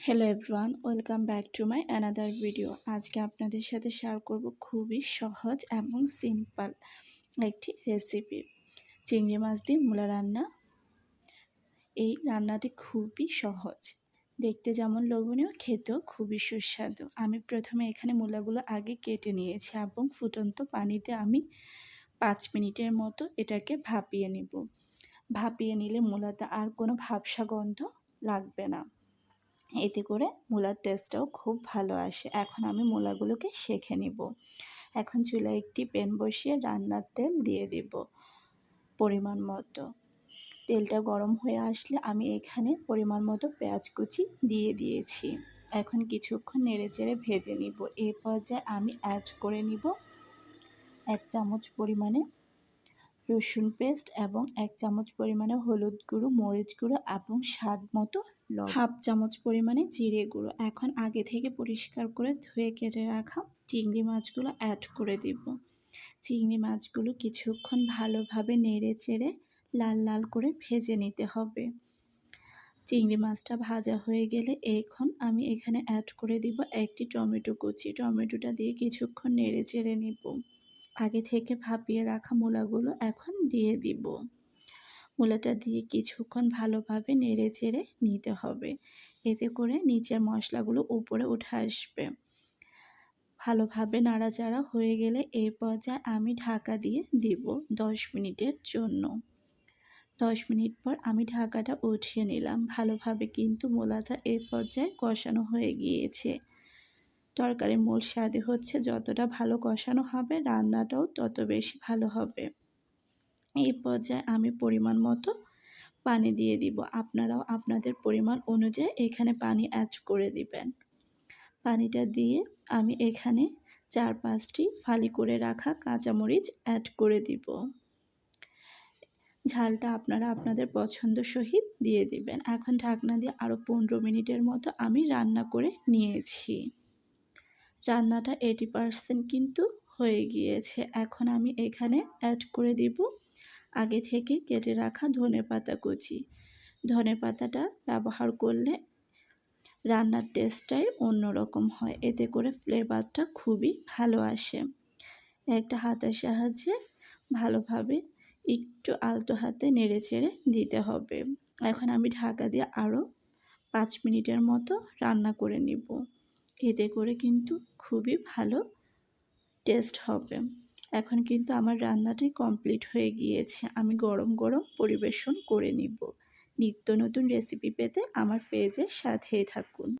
Hello everyone welcome back to my another video আজকে আপনাদের সাথে শেয়ার করব খুবই সহজ এবং সিম্পল একটি রেসিপি চিংড়ি মাছ দিয়ে মূলা রান্না। এই রান্নাটি খুবই সহজ। দেখতে যেমন লোভনীয়, খেতেও খুবই সুস্বাদু। আমি প্রথমে এখানে মূলাগুলো আগে কেটে নিয়েছি এবং ফুটন্ত পানিতে আমি পাঁচ মিনিটের মতো এটাকে ভাপিয়ে নিব। ভাপিয়ে নিলে মূলাতে আর কোনো ভাবসা গন্ধ লাগবে না। এতে করে মূলার টেস্টটাও খুব ভালো আসে। এখন আমি মূলাগুলোকে শেখে নিব। এখন চুলায় একটি প্যান বসিয়ে রান্নার তেল দিয়ে দিব পরিমাণ মতো। তেলটা গরম হয়ে আসলে আমি এখানে পরিমাণ মতো পেঁয়াজ কুচি দিয়ে দিয়েছি। এখন কিছুক্ষণ নেড়ে চেড়ে ভেজে নিব। এই পর্যায়ে আমি অ্যাড করে নিব এক চামচ পরিমাণে রসুন পেস্ট এবং এক চামচ পরিমাণে হলুদ গুঁড়ো, মরিচ গুঁড়ো এবং স্বাদ মতো হাফ চামচ পরিমাণে জিরে গুঁড়ো। এখন আগে থেকে পরিষ্কার করে ধুয়ে কেটে রাখা চিংড়ি মাছগুলো অ্যাড করে দিব। চিংড়ি মাছগুলো কিছুক্ষণ ভালোভাবে নেড়ে চেড়ে লাল লাল করে ভেজে নিতে হবে। চিংড়ি মাছটা ভাজা হয়ে গেলে এখন আমি এখানে অ্যাড করে দিব একটি টমেটো কুচি। টমেটোটা দিয়ে কিছুক্ষণ নেড়ে চেড়ে নিব। আগে থেকে ভাপিয়ে রাখা মূলাগুলো এখন দিয়ে দিব। মূলাটা দিয়ে কিছুক্ষণ ভালোভাবে নেড়ে চেড়ে নিতে হবে। এতে করে নিচের মশলাগুলো উপরে উঠে আসবে। ভালোভাবে নাড়াচাড়া হয়ে গেলে এই পর্যায়ে আমি ঢাকা দিয়ে দিব দশ মিনিটের জন্য। দশ মিনিট পর আমি ঢাকাটা উঠিয়ে নিলাম। ভালোভাবে কিন্তু মোলাটা এই পর্যায়ে কষানো হয়ে গিয়েছে। তরকারির মূল স্বাদে হচ্ছে যতটা ভালো কষানো হবে, রান্নাটাও তত বেশি ভালো হবে। এই পর্যায়ে আমি পরিমাণ মতো পানি দিয়ে দিব। আপনারাও আপনাদের পরিমাণ অনুযায়ী এখানে পানি অ্যাড করে দিবেন। পানিটা দিয়ে আমি এখানে চার পাঁচটি ফালি করে রাখা কাঁচামরিচ অ্যাড করে দিব। ঝালটা আপনারা আপনাদের পছন্দ সহিত দিয়ে দিবেন। এখন ঢাকনা দিয়ে আরও পনেরো মিনিটের মতো আমি রান্না করে নিয়েছি। রান্নাটা এইটি পারসেন্ট কিন্তু হয়ে গিয়েছে। এখন আমি এখানে অ্যাড করে দিব আগে থেকে কেটে রাখা ধনে পাতা কুচি। ধনে পাতাটা ব্যবহার করলে রান্নার টেস্টটাই অন্যরকম হয়। এতে করে ফ্লেভারটা খুবই ভালো আসে। একটা হাতের সাহায্যে ভালোভাবে একটু আলতো হাতে নেড়ে চেড়ে দিতে হবে। এখন আমি ঢাকা দিয়ে আরও পাঁচ মিনিটের মতো রান্না করে নিব। এতে করে কিন্তু খুবই ভালো টেস্ট হবে। এখন কিন্তু আমার রান্নাটি কমপ্লিট হয়ে গিয়েছে। আমি গরম গরম পরিবেশন করে নিব। নিত্য নতুন রেসিপি পেতে আমার পেজের সাথেই থাকুন।